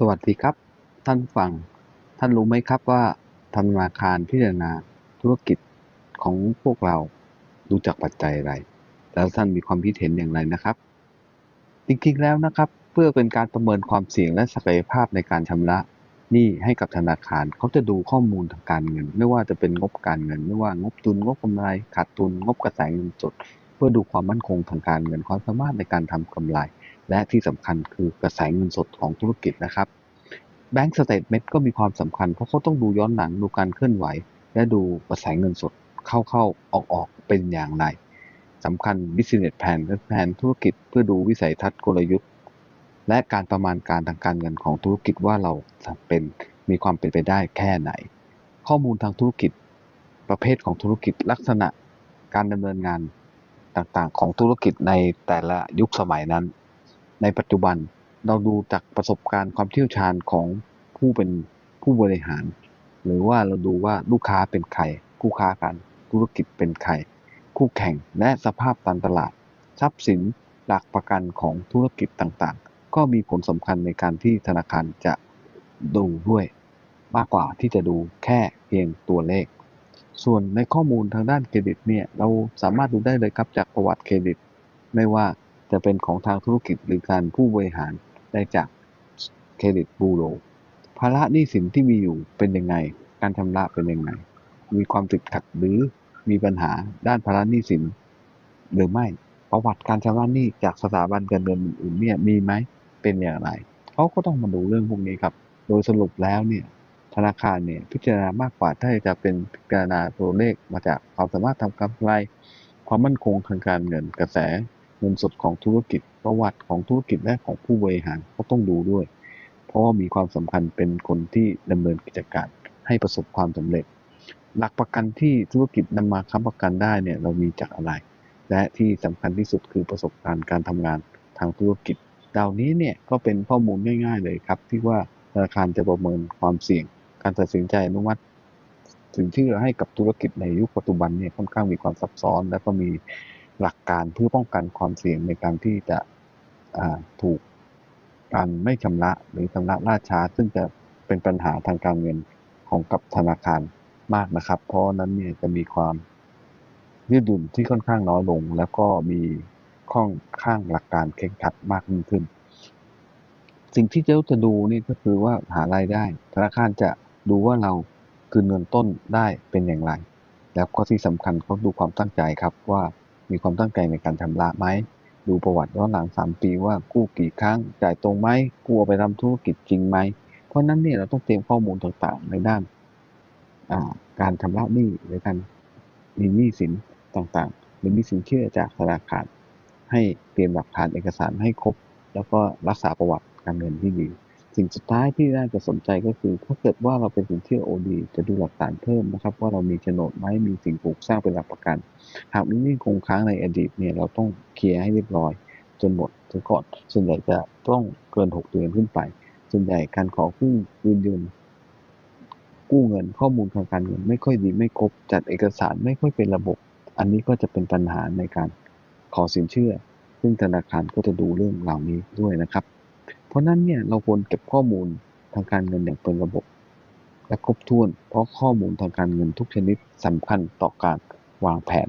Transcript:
สวัสดีครับ ท่านฟัง ท่านรู้ไหมครับว่าธนาคารพิจารณาธุรกิจของพวกเราดูจากปัจจัยอะไร แล้วท่านมีความคิดเห็นอย่างไรนะครับ จริงๆแล้วนะครับ เพื่อเป็นการประเมินความเสี่ยงและศักยภาพในการชำระหนี้ให้กับธนาคารเขาจะดูข้อมูลทางการเงิน ไม่ว่าจะเป็นงบการเงิน ไม่ว่างบทุนงบกำไรขาดทุนงบกระแสเงินสดเพื่อดูความมั่นคงทางการเงินความสามารถในการทำกำไร และที่สำคัญคือกระแสเงินสดของธุรกิจนะครับแบงก์สเตทเมนต์ก็มีความสำคัญเพราะเขาต้องดูย้อนหลังดูการเคลื่อนไหว และดูกระแสเงินสดเข้าๆ ออกๆ เป็นอย่างไรสำคัญ business plan และแผนธุรกิจเพื่อดูวิสัยทัศน์กลยุทธ์ และการประมาณการทางการเงินของธุรกิจว่าเราเป็นมีความเป็นไปได้แค่ไหน ข้อมูลทางธุรกิจ ประเภทของธุรกิจลักษณะการดำเนินงานต่างๆ ของธุรกิจในแต่ละยุคสมัยนั้น ในปัจจุบันเราดูจากประสบการณ์ความเชี่ยวชาญของผู้เป็นผู้บริหาร หรือว่าเราดูว่าลูกค้าเป็นใครคู่ค้ากันธุรกิจเป็นใครคู่แข่งและสภาพการตลาด ทรัพย์สินหลักประกันของธุรกิจต่างๆ ก็มีผลสำคัญในการที่ธนาคารจะดูด้วย มากกว่าที่จะดูแค่เพียงตัวเลข ส่วนในข้อมูลทางด้านเครดิตเนี่ยเราสามารถดูได้เลยครับจากประวัติเครดิต ไม่ว่า จะเป็นของทางธุรกิจหรือการผู้บริหารได้จากเครดิตบูโรภาระหนี้สินที่มีอยู่เป็นยังไง การชำระเป็นยังไง มีความติดขัดหรือมีปัญหาด้านภาระหนี้สิน หรือไม่ ประวัติการชำระหนี้จากสถาบันการเงินอื่นๆเนี่ยมีไหม เป็นอย่างไร เขาก็ต้องมาดูเรื่องพวกนี้ครับ โดยสรุปแล้วเนี่ยธนาคารเนี่ยพิจารณามากกว่าถ้าจะเป็นพิจารณาตัวเลขมาจากความสามารถทำกำไร ความมั่นคงทางการเงินกระแส เงินสดของธุรกิจ ประวัติของธุรกิจและของผู้บริหารก็ต้องดูด้วย เพราะว่ามีความสำคัญเป็นคนที่ดำเนินกิจการให้ประสบความสำเร็จ หลักประกันที่ธุรกิจนำมาค้ำประกันได้เนี่ยเรามีจากอะไร และที่สำคัญที่สุดคือประสบการณ์การทำงานทางธุรกิจเหล่านี้เนี่ยก็เป็นข้อมูลง่ายๆเลยครับ ที่ว่าธนาคารจะประเมินความเสี่ยง การตัดสินใจอนุมัติสินเชื่อให้กับธุรกิจในยุคปัจจุบันเนี่ยค่อนข้างมีความซับซ้อน และก็มี หลักการเพื่อป้องกันความเสี่ยงในการที่จะถูกการไม่ชำระหรือชำระล่าช้า ซึ่งจะเป็นปัญหาทางการเงินของกับธนาคารมากนะครับ เพราะนั้นเนี่ยจะมีความยืดหยุ่นที่ค่อนข้างน้อยลง แล้วก็มีค่อนข้างหลักการเข่งขัดมากยิ่งขึ้น สิ่งที่เจ้าจะดูนี่ก็คือว่าหารายได้ ธนาคารจะดูว่าเราคืนเงินต้นได้เป็นอย่างไร แล้วก็ที่สำคัญเขาดูความตั้งใจครับว่า มีความตั้งใจในการชำระไหม ดูประวัติย้อนหลังสามปีว่ากู้กี่ครั้ง จ่ายตรงไหมกู้ไปทำธุรกิจจริงไหม เพราะนั้นเนี่ยเราต้องเตรียมข้อมูลต่างๆ ในด้านการชำระหนี้หรือการมีหนี้สินต่างๆ หรือมีสินเชื่อจากธนาคาร ให้เตรียมหลักฐานเอกสารให้ครบ แล้วก็รักษาประวัติการเงินที่ดี สิ่งสุดท้ายที่น่าจะสนใจก็คือ ถ้าเกิดว่าเราเป็นสินเชื่อโอดีจะดูหลักฐานเพิ่มนะครับ ว่าเรามีโฉนดไหมมีสิ่งปลูกสร้างเป็นหลักประกัน หากมีหนี้คงค้างในอดีตเนี่ยเราต้องเคลียร์ให้เรียบร้อย จนหมดซะก่อนส่วนใหญ่จะต้องเกิน 6 เดือนขึ้นไป ส่วนใหญ่การขอกู้ยืนยืนกู้เงินข้อมูลทางการเงินไม่ค่อยดีไม่ครบจัดเอกสารไม่ค่อยเป็นระบบ อันนี้ก็จะเป็นปัญหาในการขอสินเชื่อ ซึ่งธนาคารก็จะดูเรื่องเหล่านี้ด้วยนะครับ เพราะนั้นเนี่ยเราควรเก็บข้อมูลทางการเงินอย่างเป็นระบบ และครบถ้วน เพราะข้อมูลทางการเงินทุกชนิดสำคัญต่อการวางแผน